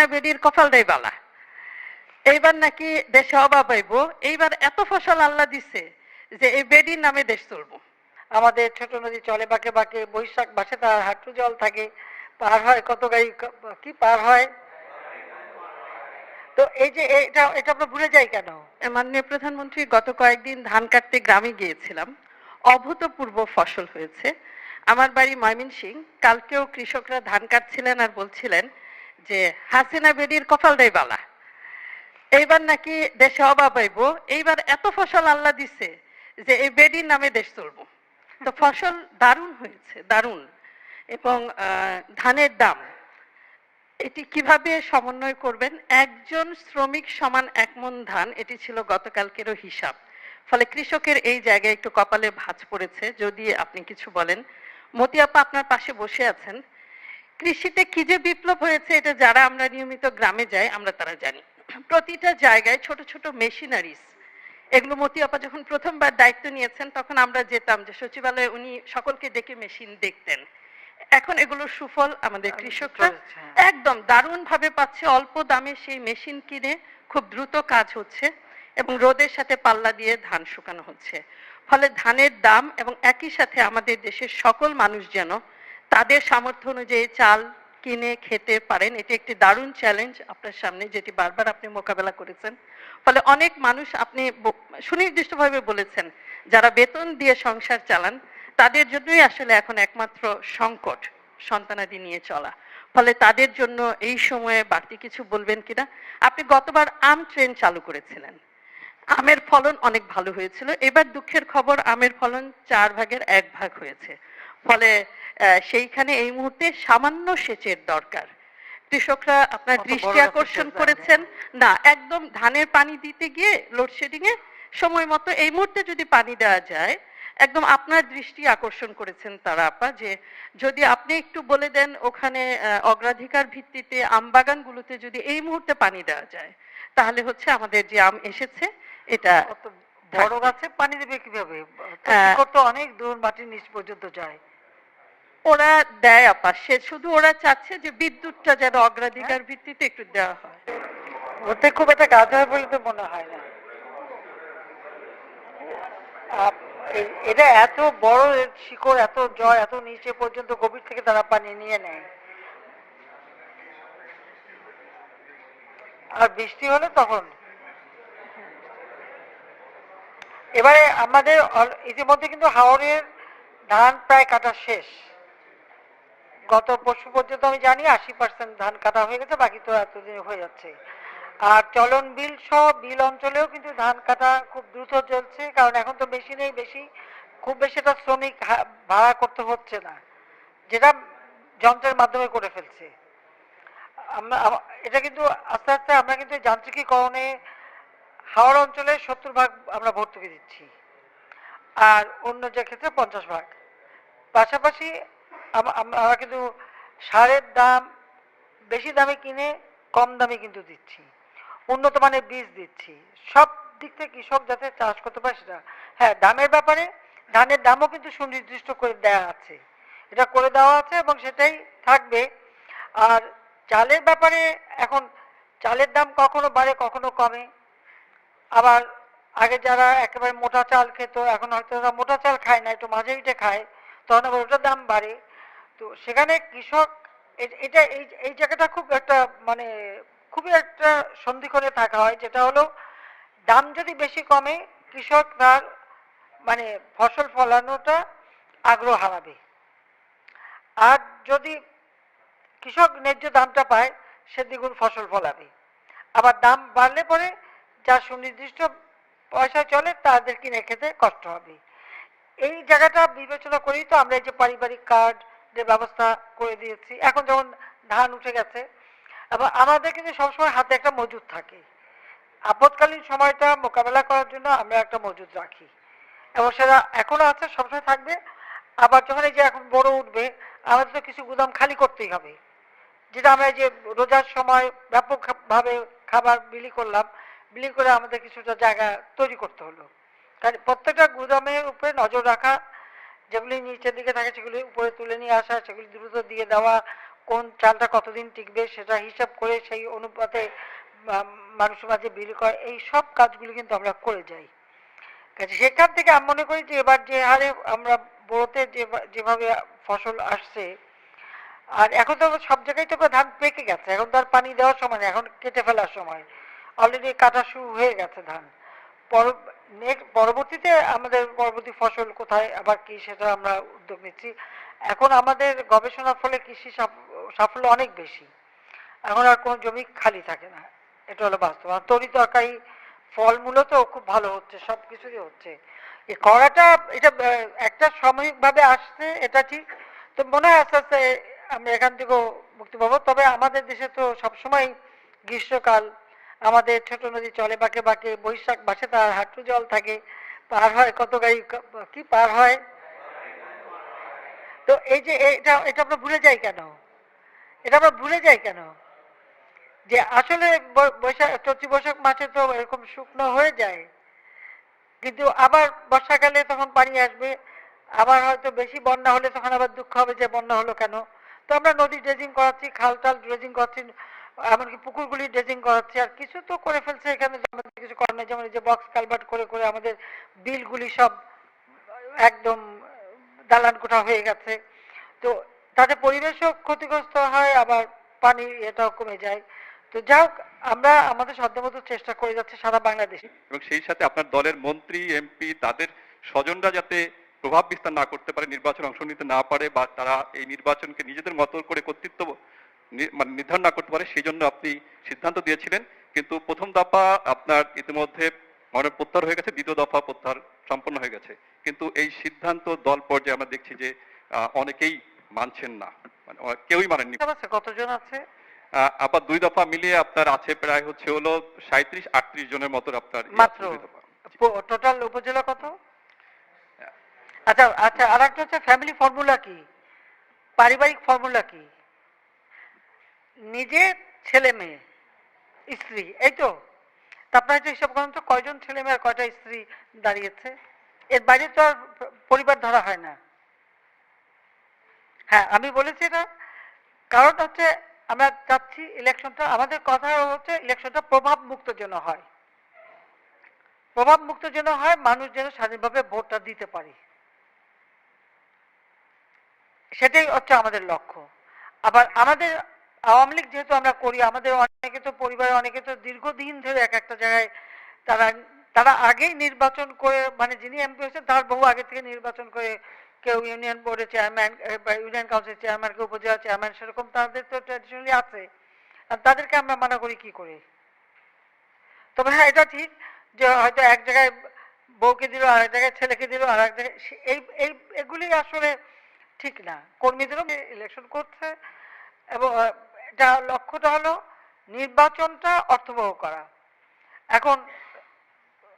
হাসিনা বেডির কপালটাই বালা। এইবার নাকি দেশে অভাব হইব। এইবার এত ফসল আল্লাহ দিছে যে এই বেডির নামে দেশ চলবো। আমাদের ছোট নদী চলে, বাঁকে বাঁকে বৈশাখ মাসে তার হাঁটু জল থাকে। পার হয় কত গাড়ি ক- পার হয়? তো এই যে এটা এটা আমরা ভুলে যাই কেন? মাননীয় প্রধানমন্ত্রী গত কয়েকদিন ধান কাটতে গ্রামে গিয়েছিলাম। অভূতপূর্ব ফসল হয়েছে। আমার বাড়ি ময়মনসিং কালকেও কৃষকরা ধান কাটছিলেন আর বলছিলেন যে হাসিনা বেডির কপালটাই বালা। এইবার নাকি দেশে অভাব হইব। এইবার এত ফসল আল্লাহ দিছে যে এই বেডির নামে দেশ চলবো। তো ফসল দারুণ হয়েছে, দারুণ। এবং ধানের দাম, এটি কীভাবে সমন্বয় করবেন? একজন শ্রমিক সমান এক মন ধান, এটি ছিল গতকালকেরও হিসাব। ফলে কৃষকের এই জায়গায় একটু কপালে ভাঁজ পড়েছে। যদি আপনি কিছু বলেন। মতিয়াপা আপনার পাশে বসে আছেন। কৃষিতে কি যে বিপ্লব হয়েছে এটা যারা আমরা নিয়মিত গ্রামে যাই আমরা তারা জানি। প্রতিটা জায়গায় ছোট ছোট মেশিনারিজ এগুলো মতিয়াপা যখন প্রথমবার দায়িত্ব নিয়েছেন তখন আমরা যেতাম যে সচিবালয়ে উনি সকলকে ডেকে মেশিন দেখতেন। এখন এগুলো সুফল আমাদের কৃষকরা হ্যাঁ। একদম দারুণ ভাবে পাচ্ছে অল্প দামে সেই মেশিন কিনে খুব দ্রুত কাজ হচ্ছে এবং রোদের সাথে পাল্লা দিয়ে ধান শুকানো হচ্ছে। ফলে ধানের দাম এবং একই সাথে আমাদের দেশের সকল মানুষ যেন তাদের সামর্থ্য অনুযায়ী চাল কিনে খেতে পারেন। এটি একটি দারুণ চ্যালেঞ্জ আপনার সামনে, যেটি বারবার আপনি মোকাবেলা করেছেন। ফলে অনেক মানুষ আপনি সুনির্দিষ্টভাবে বলেছেন, যারা বেতন দিয়ে সংসার চালান, তাদের জন্যই আসলে এখন একমাত্র সংকট সন্তানাদি নিয়ে চলা। ফলে তাদের জন্য এই সময়ে বাড়তি কিছু বলবেন কিনা? আপনি গতবার আম ট্রেন চালু করেছিলেন। আমের ফলন অনেক ভালো হয়েছিল। এবার দুঃখের খবর, আমের ফলন চার ভাগের এক ভাগ হয়েছে। ফলে সেইখানে এই মুহূর্তে সামান্য সেচের দরকার কৃষকরা আপনার দৃষ্টি আকর্ষণ। করেছেন না একদম ধানের পানি দিতে গিয়ে লোডশেডিং এ সময় মতো এই মুহূর্তে যদি পানি দেওয়া যায় একদম আপনার দৃষ্টি আকর্ষণ করেছেন তারা আপা যে যদি আপনি একটু বলে দেন ওখানে অগ্রাধিকার ভিত্তিতে আম বাগানগুলোতে যদি এই মুহূর্তে পানি দেওয়া যায় তাহলে হচ্ছে আমাদের যে আম এসেছে এটা বড়। গাছে পানি দেবে কীভাবে। অনেক দূর মাটির নিচ পর্যন্ত যায় ওরা দেয় আপা। সে শুধু ওরা চাচ্ছে যে বিদ্যুৎটা যেন অগ্রাধিকার ভিত্তিতে একটু দেওয়া হয়। ওতে খুব একটা কাজ হয় বলে তো মনে হয় না। এটা এত বড় শিকড় এত জল এত নিচে পর্যন্ত গভীর থেকে তারা পানি নিয়ে নেয় আর বৃষ্টি হলে তখন? এবারে আমাদের ইতিমধ্যে কিন্তু হাওড়ের ধান প্রায় কাটা শেষ। গত পরশু পর্যন্ত আমি জানি আশি পার্সেন্ট ধান কাটা হয়ে গেছে, বাকি তো এতদিন হয়ে যাচ্ছে। আর চলন বিল সহ বিল অঞ্চলেও কিন্তু ধান কাটা খুব দ্রুত চলছে, কারণ এখন তো মেশিনেই বেশি, খুব বেশি তো শ্রমিক ভাড়া করতে হচ্ছে না, যেটা যন্ত্রের মাধ্যমে করে ফেলছে। এটা কিন্তু আস্তে আস্তে আমরা কিন্তু যান্ত্রিকীকরণে হাওড়া অঞ্চলে সত্তর ভাগ আমরা ভর্তুকি দিচ্ছি, আর অন্য যে ক্ষেত্রে পঞ্চাশ ভাগ। পাশাপাশি আমরা কিন্তু সারের দাম বেশি দামে কিনে কম দামে কিন্তু দিচ্ছি। উন্নত মানের বীজ দিচ্ছি। সব দিক থেকে কৃষক যাতে চাষ করতে পারে সেটা হ্যাঁ দামের ব্যাপারে ধানের দামও কিন্তু সুনির্দিষ্ট করে দেওয়া আছে। এটা করে দেওয়া আছে এবং সেটাই থাকবে। আর চালের ব্যাপারে এখন চালের দাম কখনো বাড়ে, কখনো কমে। আবার আগে যারা একেবারে মোটা চাল খেত, এখন হয়তো মোটা চাল খায় না, একটু মাঝারিটা খায়, তখন আবার ওটার দাম বাড়ে। তো সেখানে কৃষক এটা, এই এই জায়গাটা খুব একটা মানে খুবই একটা সন্ধিক্ষণে থাকা হয়, যেটা হলো দাম যদি বেশি কমে, কৃষক তার মানে ফসল ফলানোটা আগ্রহ হারাবে। আর যদি কৃষক ন্যায্য দামটা পায়, সে দ্বিগুণ ফসল ফলাবে। আবার দাম বাড়লে পরে যা সুনির্দিষ্ট পয়সা চলে তাদের কিনে খেতে কষ্ট হবে। এই জায়গাটা বিবেচনা করেই তো আমরা যে পারিবারিক কার্ডের ব্যবস্থা করে দিয়েছি। এখন যখন ধান উঠে গেছে এবং আমাদের কিন্তু সবসময় হাতে একটা মজুদ থাকে। আপদকালীন সময়টা মোকাবেলা করার জন্য আমরা একটা মজুদ রাখি। এবং সেটা এখনও আছে, সবসময় থাকবে। আবার যখন এই যে এখন বড় উঠবে, আমাদের তো কিছু গুদাম খালি করতেই হবে। যেটা আমরা যে রোজার সময় ব্যাপকভাবে খাবার বিলি করলাম, বিলি করে আমাদের কিছুটা জায়গা তৈরি করতে হলো। কারণ প্রত্যেকটা গুদামের উপরে নজর রাখা যেগুলি নিচের দিকে থাকে, সেগুলি উপরে তুলে নিয়ে আসা, সেগুলি দ্রুত দিয়ে দেওয়া, কোন চালটা কতদিন টিকবে সেটা হিসাব করে সেই অনুপাতে মানুষের মাঝে বিলি করা, এই সব কাজগুলি কিন্তু আমরা করে যাই। সেখান থেকে আমি মনে করি যে এবার যে হারে আমরা বড়তে যেভাবে ফসল আসছে, আর এখন তো সব জায়গায় তো ধান পেকে গেছে, এখন তো আর পানি দেওয়ার সময় এখন কেটে ফেলার সময়। অলরেডি কাটা শুরু হয়ে গেছে ধান। পরবর্তীতে আমাদের পরবর্তী ফসল কোথায়, আবার কি সেটা আমরা উদ্যোগ নিচ্ছি। এখন আমাদের গবেষণার ফলে কৃষি সাফ- সাফল্য অনেক বেশি। এখন আর কোনো জমি খালি থাকে না। এটা হলো বাস্তব। আর তরি তরকারি ফলমূলও তো খুব ভালো হচ্ছে, সব কিছুই হচ্ছে। এই করাটা এটা একটা সাময়িকভাবে আসছে, এটা ঠিক। তো মনে হয় আস্তে আস্তে আমরা এখান থেকেও মুক্তি পাবো। তবে আমাদের দেশে তো সবসময় গ্রীষ্মকাল আমাদের ছোট নদী চলে, বাঁকে বাঁকে বৈশাখ মাসে তার হাঁটু জল থাকে। পার হয় কত গাড়ি, কি পার হয়? তো এই যে এটা এটা আমরা ভুলে যাই কেন? এটা আমরা ভুলে যাই কেন? যে আসলে বৈশাখ, চৈত্র বৈশাখ মাসে তো এরকম শুকনো হয়ে যায়। কিন্তু আবার বর্ষাকালে তখন পানি আসবে। আবার হয়তো বেশি বন্যা হলে তখন আবার দুঃখ হবে যে বন্যা হলো কেন? তো আমরা নদী ড্রেজিং করাচ্ছি, খাল টাল ড্রেজিং করাচ্ছি। এমনকি পুকুরগুলি ড্রেজিং করাচ্ছে, আর কিছু তো করে ফেলছে এখানে কিছু করার নেই, যেমন যে বক্স কালভার্ট করে করে আমাদের বিলগুলি সব একদম দালান কোঠা হয়ে গেছে। তো তাতে পরিবেশও ক্ষতিগ্রস্ত হয়, আবার পানি এটাও কমে যায়। তো যাই হোক, আমরা আমাদের সাধ্যমতো চেষ্টা করে যাচ্ছে সারা বাংলাদেশে। এবং সেই সাথে আপনার দলের মন্ত্রী এমপি তাদের স্বজনরা যাতে প্রভাব বিস্তার না করতে পারে, নির্বাচনে অংশ নিতে না পারে, বা তারা এই নির্বাচনকে নিজেদের মতো করে কর্তৃত্ব মানে নির্ধারণ না করতে পারে সেই জন্য আপনি সিদ্ধান্ত দিয়েছিলেন। কিন্তু প্রথম দফা আপনার ইতিমধ্যে মনে প্রত্যাহার হয়ে গেছে দ্বিতীয় দফা প্রত্যাহার সম্পন্ন হয়ে গেছে। কিন্তু এই সিদ্ধান্ত দল পর্যায়ে আমরা দেখছি যে অনেকেই মানছেন না। মানে কেউই মানেননি। কতজন আছে? আবার দুই দফা মিলিয়ে আপনার আছে প্রায় হচ্ছে হলো সাঁত্রিশ আটত্রিশ জনের মতো আপনার ইয়ে মাত্র? টোটাল উপজেলা কত? আচ্ছা আচ্ছা আর একটা হচ্ছে ফ্যামিলি ফর্মুলা কি? পারিবারিক ফর্মুলা কি? নিজে ছেলে মেয়ে, স্ত্রী, এই তো। তা আপনারা একটু হিসাব করুন তো কয়জন ছেলে মেয়ে কয়টা স্ত্রী দাঁড়িয়েছে? এর বাইরে তো আর পরিবার ধরা হয় না। হ্যাঁ আমি বলেছি এটা কারণ হচ্ছে আমরা চাচ্ছি ইলেকশনটা আমাদের কথা হচ্ছে ইলেকশনটা প্রভাব মুক্ত যেন হয়। প্রভাব মুক্ত যেন হয়, মানুষ যেন স্বাধীনভাবে ভোটটা দিতে পারে। সেটাই হচ্ছে আমাদের লক্ষ্য। আবার আমাদের আওয়ামী লীগ যেহেতু আমরা করি, আমাদের অনেকে তো পরিবারে অনেকে তো দীর্ঘদিন ধরে এক একটা জায়গায় তারা তারা আগেই নির্বাচন করে মানে যিনি এমপি হয়েছেন তার বহু আগে থেকে নির্বাচন করে কেউ ইউনিয়ন বোর্ডের চেয়ারম্যান বা ইউনিয়ন কাউন্সিল চেয়ারম্যান কেউ উপজেলা চেয়ারম্যান সেরকম তাদের তো ট্র্যাডিশনালি আছে। আর তাদেরকে আমরা মানা করি কি করে? তবে হ্যাঁ এটা ঠিক যে হয়তো এক জায়গায় বউকে দিল আর এক জায়গায় ছেলেকে দিল আর এক জায়গায় এই এই, এগুলি আসলে ঠিক না। কর্মীদেরও ইলেকশন করছে এবং এটা লক্ষ্যটা হলো, নির্বাচনটা অর্থবহ করা। এখন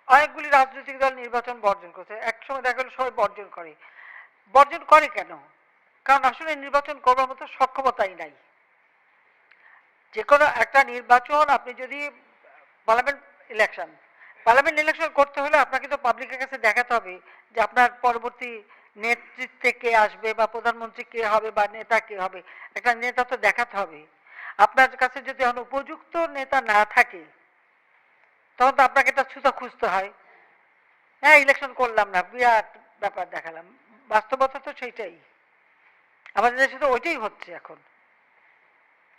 অনেকগুলি রাজনৈতিক দল নির্বাচন বর্জন করছে। একসময় দেখা গেল সবাই বর্জন করে। বর্জন করে কেন? কারণ আসলে নির্বাচন করবার মতো সক্ষমতাই নাই। যে কোনো একটা নির্বাচন আপনি যদি পার্লামেন্ট ইলেকশন পার্লামেন্ট ইলেকশন করতে হলে আপনাকে তো পাবলিকের কাছে দেখাতে হবে যে আপনার পরবর্তী নেতৃত্বে কে আসবে বা প্রধানমন্ত্রী কে হবে বা নেতা কে হবে। একটা নেতা তো দেখাতে হবে। আপনার কাছে যদি উপযুক্ত নেতা না থাকে, তখন তো আপনাকে একটা ছুতা খুঁজতে হয়। হ্যাঁ ইলেকশন করলাম না, বিরাট ব্যাপার দেখালাম। বাস্তবতা তো সেইটাই। আমাদের দেশে তো ওইটাই হচ্ছে এখন।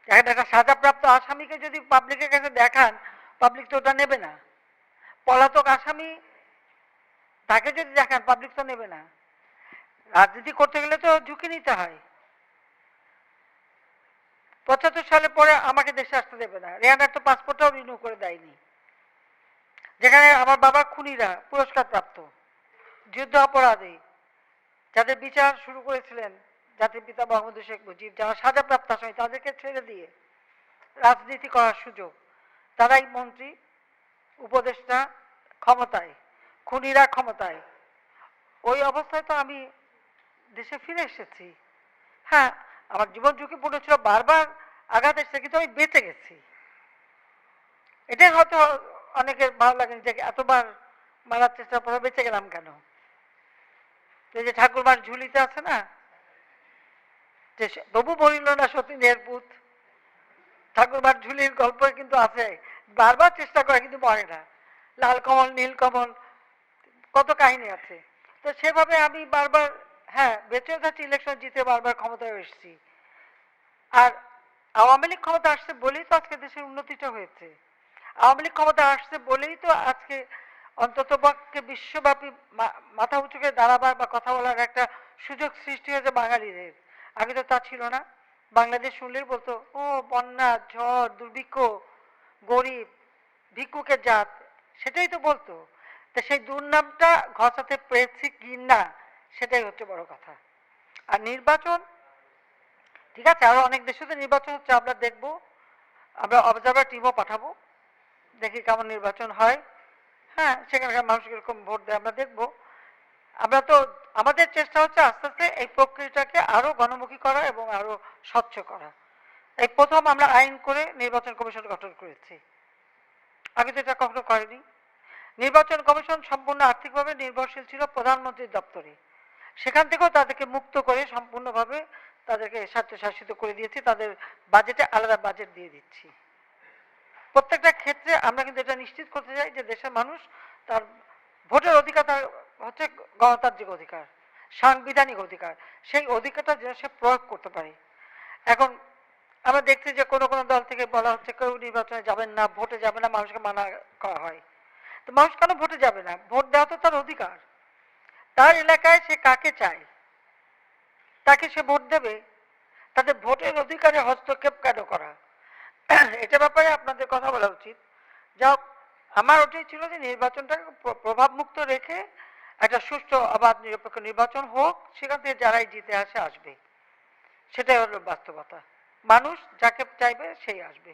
এখন একটা সাজাপ্রাপ্ত আসামিকে যদি পাবলিকের কাছে দেখান পাবলিক তো ওটা নেবে না। পলাতক আসামি তাকে যদি দেখান পাবলিক তো নেবে না। রাজনীতি করতে গেলে তো ঝুঁকি নিতে হয়। পঁচাত্তর সালে পরে আমাকে দেশে আসতে দেবে না। রেহানার তো পাসপোর্টটাও রিনিউ করে দেয়নি। যেখানে আমার বাবা খুনিরা পুরস্কার প্রাপ্ত। যুদ্ধ অপরাধী। যাদের বিচার শুরু করেছিলেন জাতির পিতা মোহাম্মদ শেখ মুজিব, যারা সাজাপ্রাপ্ত আসামি, তাদেরকে ছেড়ে দিয়ে রাজনীতি করার সুযোগ। তারাই মন্ত্রী, উপদেষ্টা ক্ষমতায়, খুনিরা ক্ষমতায়। ওই অবস্থায় তো আমি দেশে ফিরে এসেছি। হ্যাঁ আমার জীবন ঝুঁকিপূর্ণ ছিল, বারবার আঘাত এসেছে, কিন্তু আমি বেঁচে গেছি। এটাই হয়তো অনেকের ভালো লাগে যে এতবার মারার চেষ্টা করে বেঁচে গেলাম কেন? যে ঠাকুরমার ঝুলিতে আছে না, যে তবু বলিল না সতীনের পুত ঠাকুরমার ঝুলির গল্প কিন্তু আছে, বারবার চেষ্টা করে কিন্তু মরে না। লাল কমল, নীল কমল, কত কাহিনী আছে। তো সেভাবে আমি বারবার হ্যাঁ বেঁচে থাকছি ইলেকশন জিতে বারবার ক্ষমতায় এসেছি। আর আওয়ামী লীগ ক্ষমতা আসছে বলেই তো আজকে দেশের উন্নতিটা হয়েছে। আওয়ামী লীগ ক্ষমতা আসছে বলেই তো আজকে অন্তত পক্ষে বিশ্বব্যাপী মাথা উঁচু করে দাঁড়াবার বা কথা বলার একটা সুযোগ সৃষ্টি হয়েছে বাঙালিদের। আগে তো তা ছিল না। বাংলাদেশ শুনলেই বলতো, ও, বন্যা, ঝড়, দুর্ভিক্ষ, গরিব, ভিক্ষুকের জাত। সেটাই তো বলতো। তা সেই দুর্নামটা ঘটাতে পেরেছি কি না? সেটাই হচ্ছে বড় কথা। আর নির্বাচন, ঠিক আছে, আরও অনেক দেশে তো নির্বাচন হচ্ছে, আমরা দেখব, আমরা অবজারভার টিমও পাঠাবো, দেখি কেমন নির্বাচন হয়। হ্যাঁ সেখানকার মানুষ কীরকম ভোট দেয়, আমরা দেখব। আমরা তো, আমাদের চেষ্টা হচ্ছে আস্তে আস্তে এই প্রক্রিয়াটাকে আরও গণমুখী করা এবং আরও স্বচ্ছ করা। এই প্রথম আমরা আইন করে নির্বাচন কমিশন গঠন করেছি। আগে তো এটা কখনো করেনি। নির্বাচন কমিশন সম্পূর্ণ আর্থিকভাবে নির্ভরশীল ছিল প্রধানমন্ত্রীর দপ্তরে। সেখান থেকেও তাদেরকে মুক্ত করে সম্পূর্ণভাবে তাদেরকে স্বায়ত্তশাসিত করে দিয়েছি, তাদের বাজেটে আলাদা বাজেট দিয়ে দিচ্ছি। প্রত্যেকটা ক্ষেত্রে আমরা কিন্তু এটা নিশ্চিত করতে চাই যে দেশের মানুষ তার ভোটের অধিকার তার হচ্ছে গণতান্ত্রিক অধিকার, সাংবিধানিক অধিকার, সেই অধিকারটা যেন সে প্রয়োগ করতে পারে। এখন আমরা দেখছি যে কোনো কোনো দল থেকে বলা হচ্ছে কেউ নির্বাচনে যাবেন না, ভোটে যাবে না, মানুষকে মানা করা হয়। তো মানুষ কেন ভোটে যাবে না? ভোট দেওয়া তো তার অধিকার। তার এলাকায় সে কাকে চায়? তাকে সে ভোট দেবে? তাদের ভোটের অধিকারে হস্তক্ষেপ কেন করা? এটা ব্যাপারে আপনাদের কথা বলা উচিত। যা আমার ওটাই ছিল যে নির্বাচনটাকে প্রভাবমুক্ত রেখে একটা সুষ্ঠু, অবাধ, নিরপেক্ষ নির্বাচন হোক, সেখান থেকে যারাই জিতে আসে আসবে। সেটাই হলো বাস্তবতা। মানুষ যাকে চাইবে, সেই আসবে।